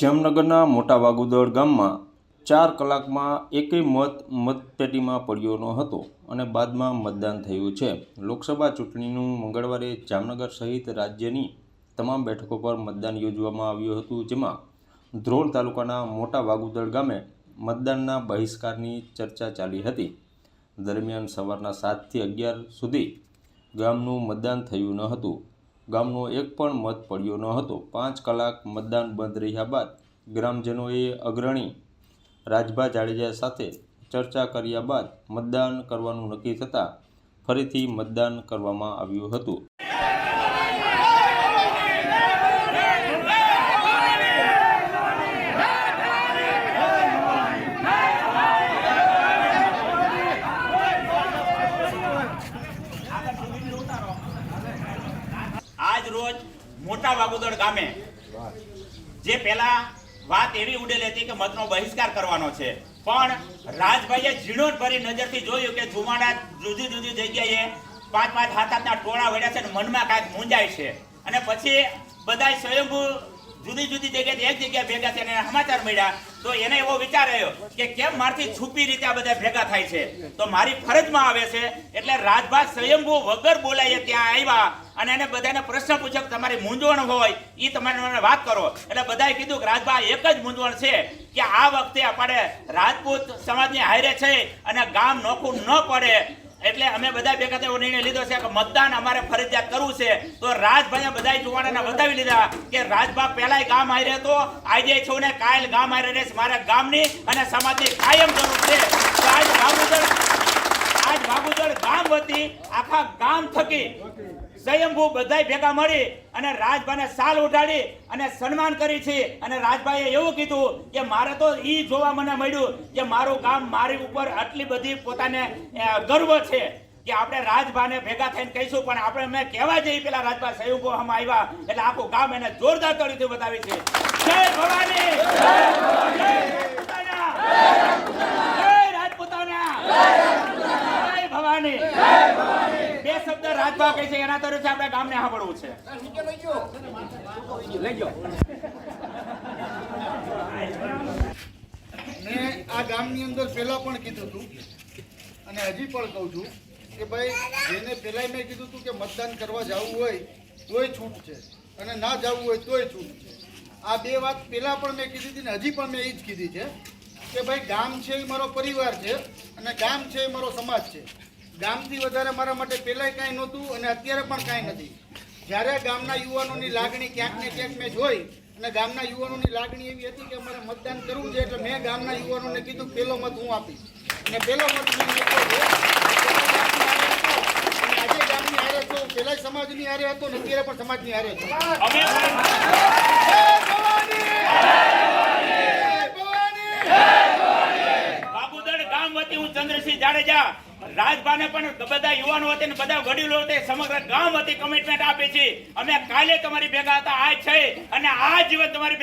જામનગરના મોટા વાગુદળ ગામમાં ચાર કલાકમાં એકેય મત મતપેટીમાં પડ્યો ન હતો અને બાદમાં મતદાન થયું છે. લોકસભા ચૂંટણીનું મંગળવારે જામનગર સહિત રાજ્યની તમામ બેઠકો પર મતદાન યોજવામાં આવ્યું હતું, જેમાં ધ્રોલ તાલુકાના મોટા વાગુદળ ગામે મતદાનના બહિષ્કારની ચર્ચા ચાલી હતી. દરમિયાન સવારના સાતથી અગિયાર સુધી ગામનું મતદાન થયું ન હતું. ગામનો એક પણ મત પડ્યો ન હતો. પાંચ કલાક મતદાન બંધ રહ્યા બાદ ગ્રામજનોએ અગ્રણી રાજભા જાડેજા સાથે ચર્ચા કર્યા બાદ મતદાન કરવાનું નક્કી થતાં ફરીથી મતદાન કરવામાં આવ્યું હતું આજ રોજ મોટા વાગોદર ગામે. જે પેલા વાત એવી ઉડેલી હતી કે મતનો બહિષ્કાર કરવાનો છે. પણ રાજભાઈએ ઝીણવટ ભરી નજરથી જોયું કે જુમાડા જુદી જુદી જગ્યાએ પાંચ પાંચ હાથ હાથના ટોળા વળ્યા છે અને મનમાં કાંઈક મૂંઝાય છે. અને પછી બધાય સ્વયંભૂ જુદી જુદી જગ્યાએ એક જગ્યાએ ભેગા થઈને સમાચાર મળ્યા. તો એને એવો વિચાર આવ્યો કે કેમ મારથી છુપી રીતે આ બધા ભેગા થાય છે? તો મારી ફરજમાં આવે છે, એટલે રાજભા સ્વયંભૂ વગર બોલાય ત્યાં આવ્યા અને એને બધાને પ્રશ્ન પૂછ્યો કે તમારી મૂંઝવણ હોય એ તમે વાત કરો. એટલે બધાએ કીધું કે રાજભા, એક જ મૂંઝવણ છે કે આ વખતે આપણે રાજપૂત સમાજની હારે છે અને ગામ નોખું ન પડે. એટલે અમે બધા ભેગા થયો નિર્ણય લીધો છે કે મતદાન અમારે ફરજિયાત કરવું છે. તો રાજભાઈએ બધા જુવાણાને બતાવી લીધા કે રાજભા પહેલાય ગામ આવી હતો, આજે છું ને કાયલ ગામ હારે રહેશે. મારા ગામની અને સમાજની કાયમ જરૂર છે. તો આજ વાગુદળ આજ ગામ વતી આખા ગામ થકી સ્વયંભૂ બધા ભેગા મળી અને રાજભાઈને સાલ ઉઠાડી અને સન્માન કરી છે. અને રાજભાઈએ એવું કીધું કે મારે તો એ જોવા મને મળ્યું કે મારું ગામ મારી ઉપર આટલી બધી પોતાને ગર્વ છે કે આપણે રાજભાને ભેગા થઈને કહીશું. પણ આપણે મેં કહેવા જઈએ પેલા રાજભા સહયોગો હમ આવ્યા. એટલે આખું ગામ એને જોરદાર તરીકે બતાવી છે. જય ભવાની! જય રાજપૂતાના! જય રાજપૂતાના! જય ભવાની બે છે એના તરફ આપણે ગામને સાંભળવું છે. મેં આ ગામની અંદર પહેલા પણ કીધું હતું અને હજી પણ કહું છું કે ભાઈ જેને પહેલાંય મેં કીધું હતું કે મતદાન કરવા જવું હોય તોય છૂટ છે. અને ના જવું હોય તોય છૂટ છે. આ બે વાત પહેલાં પણ મેં કીધી હતી ને હજી પણ મેં એ જ કીધી છે કે ભાઈ ગામ છે એ મારો પરિવાર છે અને ગામ છે એ મારો સમાજ છે. ગામથી વધારે મારા માટે પહેલાંય કાંઈ નહોતું અને અત્યારે પણ કાંઈ નથી. જ્યારે ગામના યુવાનોની લાગણી ક્યાંક ને ક્યાંક મેં જોઈ અને ગામના યુવાનોની લાગણી એવી હતી કે અમારે મતદાન કરવું છે એટલે મેં ગામના યુવાનોને કીધું પહેલો મત હું આપીશ. અને પહેલો મત મેં આજે ગામની હારે હતો પહેલા સમાજની હારે હતો ને અત્યારે પણ સમાજની હારે! બાબુદળ ગામ વતી હું ચંદ્રસિંહ જાડેજા. રાજભાને પણ બધા યુવાનો વતી ને બધા વડીલો વતી સમગ્ર ગામ હતી કમિટમેન્ટ આપી છે. અમે કાલે તમારી ભેગા હતા, આજ છે. અને આ જીવન તમારી